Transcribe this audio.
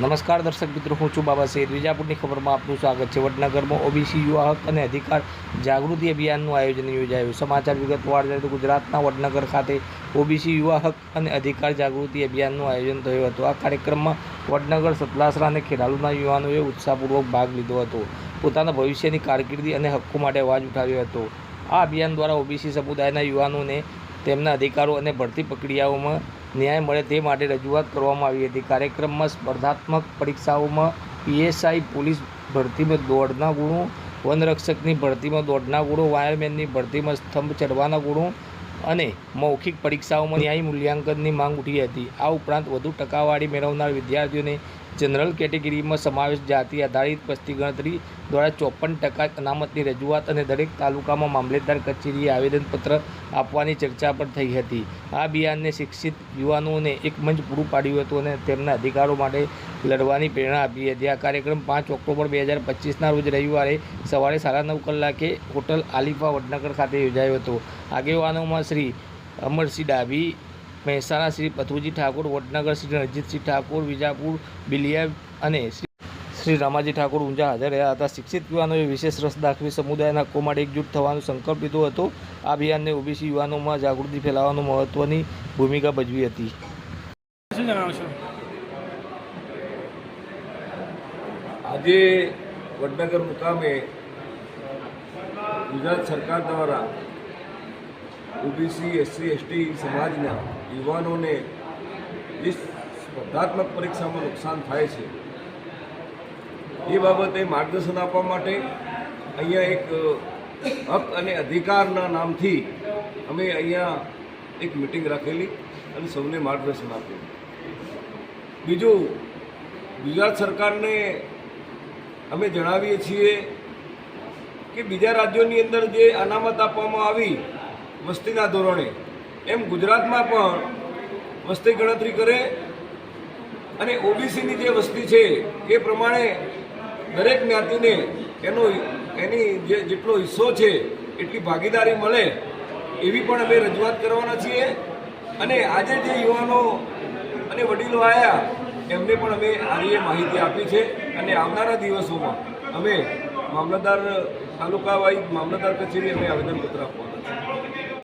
નમસ્કાર દર્શક મિત્રો, હું છું બાબા શેર વિજાપુરની ખબરમાં આપનું સ્વાગત છે. વડનગરમાં ઓબીસી યુવા હક અને અધિકાર જાગૃતિ અભિયાનનું આયોજન યોજાયું. સમાચાર વિગતવાર જાય તો ગુજરાતના વડનગર ખાતે ઓબીસી યુવા હક અને અધિકાર જાગૃતિ અભિયાનનું આયોજન થયું હતું. આ કાર્યક્રમમાં વડનગર સતલાસરા અને ખેરાલુના યુવાનોએ ઉત્સાહપૂર્વક ભાગ લીધો હતો. પોતાના ભવિષ્યની કારકિર્દી અને હક્કો માટે અવાજ ઉઠાવ્યો હતો. આ અભિયાન દ્વારા ઓબીસી સમુદાયના યુવાનોને તેમના અધિકારો અને ભરતી પ્રક્રિયાઓમાં ન્યાય મળે તે માટે રજૂઆત કરવામાં આવી હતી. કાર્યક્રમમાં સ્પર્ધાત્મક પરીક્ષાઓમાં પીએસઆઈ પોલીસ ભરતીમાં દોડના ગુણો, વનરક્ષકની ભરતીમાં દોડના ગુણો, વાયરમેનની ભરતીમાં સ્તંભ ચડવાના ગુણો અને મૌખિક પરીક્ષાઓમાં ન્યાય મૂલ્યાંકનની માંગ ઉઠી હતી. આ ઉપરાંત વધુ ટકાવારી મેળવનાર વિદ્યાર્થીઓને જનરલ કેટેગરીમાં સમાવેશ જાતિ આધારિત વસ્તી ગણતરી દ્વારા ચોપન ટકા અનામતની રજૂઆત અને દરેક તાલુકામાં મામલેદાર કચેરીએ આવેદનપત્ર આપવાની ચર્ચા પણ થઈ હતી. આ અભિયાનને શિક્ષિત યુવાનોને એક મંચ પૂરું પાડ્યું હતું અને તેમના અધિકારો માટે લડવાની પ્રેરણા આપી હતી. આ કાર્યક્રમ પાંચ ઓક્ટોબર બે હજાર પચીસના રોજ રવિવારે સવારે સાડા નવ કલાકે હોટલ આલિફા વડનગર ખાતે યોજાયો હતો. આગેવાનોમાં શ્રી અમરસિંહ ડાભી મહેસાણા શ્રી પથુજી ઠાકોર વડનગર શ્રી રણજીતસિંહ ઠાકોર વિજાપુર બિલિયા અને શ્રી રામાજી ઠાકોર ઊંઝા હાજર રહ્યા હતા. શિક્ષિત યુવાનોએ વિશેષ રસ દાખવી સમુદાયના હક્કો માટે એકજૂટ થવાનો સંકલ્પ લીધો હતો. આ અભિયાનને ઓબીસી યુવાનોમાં જાગૃતિ ફેલાવવાનું મહત્વની ભૂમિકા ભજવી હતી. આજે વડનગર મુકામે ગુજરાત સરકાર દ્વારા ઓબીસી, એસસી, એસટી સમાજના યુવાનોને જે સ્પર્ધાત્મક પરીક્ષામાં નુકસાન થાય છે. એ બાબતે માર્ગદર્શન આપવા માટે અહીંયા એક હક અને અધિકારના નામથી અમે અહીંયા એક મિટિંગ રાખેલી અને સૌને માર્ગદર્શન આપ્યું. બીજું, ગુજરાત સરકારને અમે જણાવીએ છીએ કે બીજા રાજ્યોની અંદર જે અનામત આપવામાં આવી વસ્તીના ધોરણે. એમ ગુજરાતમાં પણ વસ્તી ગણતરી કરે અને ઓબીસીની જે વસ્તી છે, એ પ્રમાણે દરેક જ્ઞાતિને એનો એની જે જેટલો હિસ્સો છે, એટલી ભાગીદારી મળે એવી પણ અમે રજૂઆત કરવાના છીએ. અને આજે જે યુવાનો અને વડીલો આવ્યા એમને પણ અમે આજે માહિતી આપી છે અને આવનારા દિવસોમાં અમે મામલતદાર તાલુકા વાઇઝ મામલતદાર કચેરી અમે આવેદનપત્ર આપવાનું